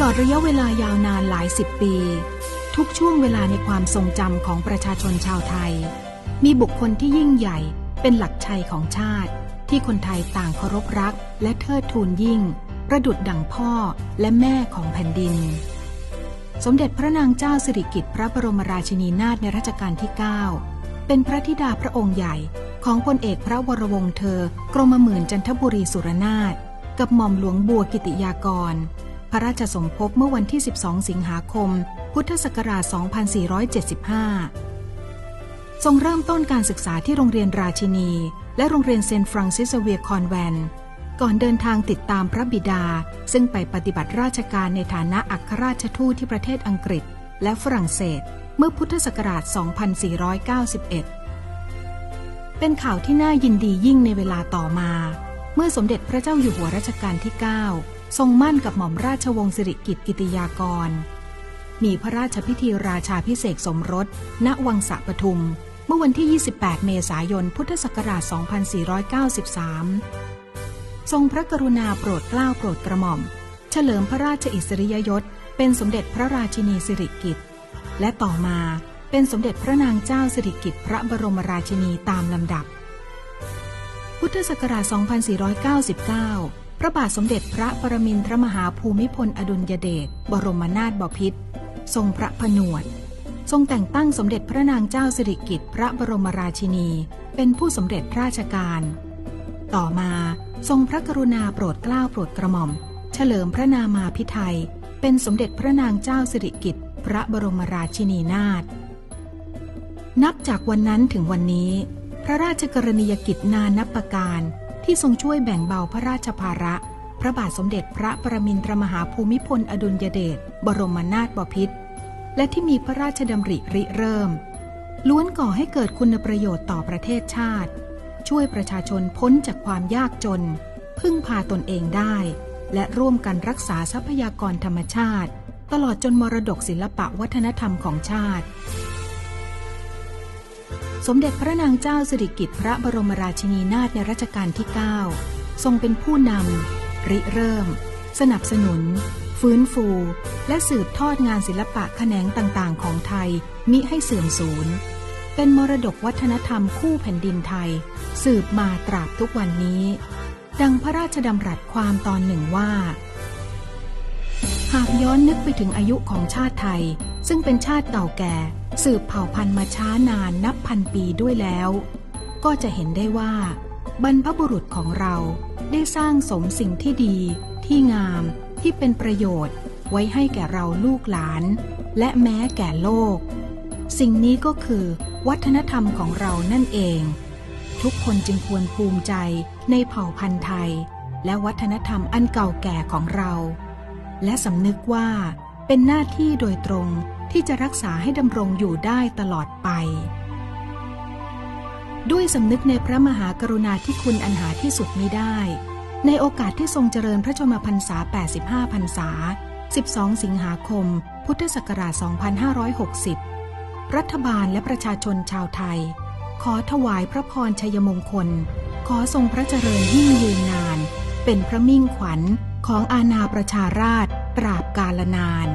ลอดระยะเวลายาวนานหลายสิบปี ทุกช่วงเวลาในความทรงจำของประชาชนชาวไทย มีบุคคลที่ยิ่งใหญ่เป็นหลักชัยของชาติ ที่คนไทยต่างเคารพรัก และเทิดทูนยิ่ง ประดุดดั่งพ่อและแม่ของแผ่นดิน สมเด็จพระนางเจ้าสิริกิติ์พระบรมราชินีนาถในรัชกาลที่ 9 เป็นพระธิดาพระองค์ใหญ่ของพลเอกพระวรวงศ์เธอกรมหมื่นจันทบุรีสุรนาถกับหม่อมหลวงบัวกิติยากร ระราชสมภพเมื่อวันที่ 12 สิงหาคม พุทธศักราช 2475 ทรงเริ่มต้นการศึกษาที่โรงเรียนราชินี และโรงเรียนเซนฟรังซิสเวียคอนแวน ก่อนเดินทางติดตามพระบิดา ซึ่งไปปฏิบัติราชการในฐานะอัครราชทูตที่ประเทศอังกฤษ และฝรั่งเศส เมื่อพุทธศักราช 2491 เป็นข่าวที่น่ายินดียิ่งในเวลาต่อมา เมื่อสมเด็จพระเจ้าอยู่หัวรัชกาลที่ 9 ทรงมั่นกับหม่อมราชวงศ์สิริกิติกิติยากร มีพระราชพิธีราชาพิเศษสมรส ณ วังสะปทุม เมื่อวันที่ 28 เมษายน พุทธศักราช 2493 ทรงพระกรุณาโปรดเกล้าโปรดกระหม่อม เฉลิมพระราชอิสริยยศ เป็นสมเด็จพระราชินีสิริกิติ์ และต่อมาเป็นสมเด็จพระนางเจ้าสิริกิติ์พระบรมราชินีตามลำดับ พุทธศักราช 2499 พระบาทสมเด็จพระปรมินทรมหาภูมิพลอดุลยเดชบรมนาถบพิตรทรงพระผนวด ทรงแต่งตั้งสมเด็จพระนางเจ้าสิริกิติ์พระบรมราชินี เป็นผู้สำเร็จราชการ ต่อมาทรงพระกรุณาโปรดเกล้าโปรดกระหม่อม เฉลิมพระนามาพิไทยเป็นสมเด็จพระนางเจ้าสิริกิติ์พระบรมราชินีนาถนับจากวันนั้นถึงวันนี้ พระราชกรณียกิจนานับประการ ที่ทรงช่วยแบ่งเบาพระราชภาระ พระบาทสมเด็จพระประมินทรมหาภูมิพลอดุลยเดชบรมนาถบพิตรและที่มีพระราชดำริริเริ่ม ล้วนก่อให้เกิดคุณประโยชน์ต่อประเทศชาติ ช่วยประชาชนพ้นจากความยากจน พึ่งพาตนเองได้ และร่วมกันรักษาทรัพยากรธรรมชาติ ตลอดจนมรดกศิลปะวัฒนธรรมของชาติ สมเด็จพระนางเจ้าสิริกิติ์พระบรมราชินีนาถในรัชกาลที่ 9 ทรงเป็นผู้นำ ริเริ่ม สนับสนุน ฟื้นฟู และสืบทอดงานศิลปะแขนงต่างๆ ของไทยมิให้เสื่อมสูญ เป็นมรดกวัฒนธรรมคู่แผ่นดินไทย สืบมาตราบทุกวันนี้ ดังพระราชดำรัสความตอนหนึ่งว่า หากย้อนนึกไปถึงอายุของชาติไทย ซึ่งเป็นชาติเก่าแก่ สืบเผ่าพันธุ์มาช้านานนับพันปีด้วยแล้ว ก็จะเห็นได้ว่า บรรพบุรุษของเราได้สร้างสมสิ่งที่ดี ที่งามที่เป็นประโยชน์ไว้ให้แก่เราลูกหลาน และแม้แก่โลก สิ่งนี้ก็คือวัฒนธรรมของเรานั่นเอง ทุกคนจึงควรภูมิใจในเผ่าพันธุ์ไทย และวัฒนธรรมอันเก่าแก่ของเรา และสำนึกว่า เป็นหน้าที่โดยตรงที่จะรักษาให้ดำรงอยู่ได้ตลอดไป ด้วยสำนึกในพระมหากรุณาธิคุณอันหาที่สุดม่ได้ ในโอกาสที่ทรงเจริญพระชนมพรรษา 85 พรรษา 12 สิงหาคม พุทธศักราช 2560 รัฐบาลและประชาชนชาวไทย ขอถวายพระพรชัยมงคล ขอทรงพระเจริญยิ่งยืนนาน เป็นพระมิ่งขวัญของอาณาประชาราช ตราบกาลนาน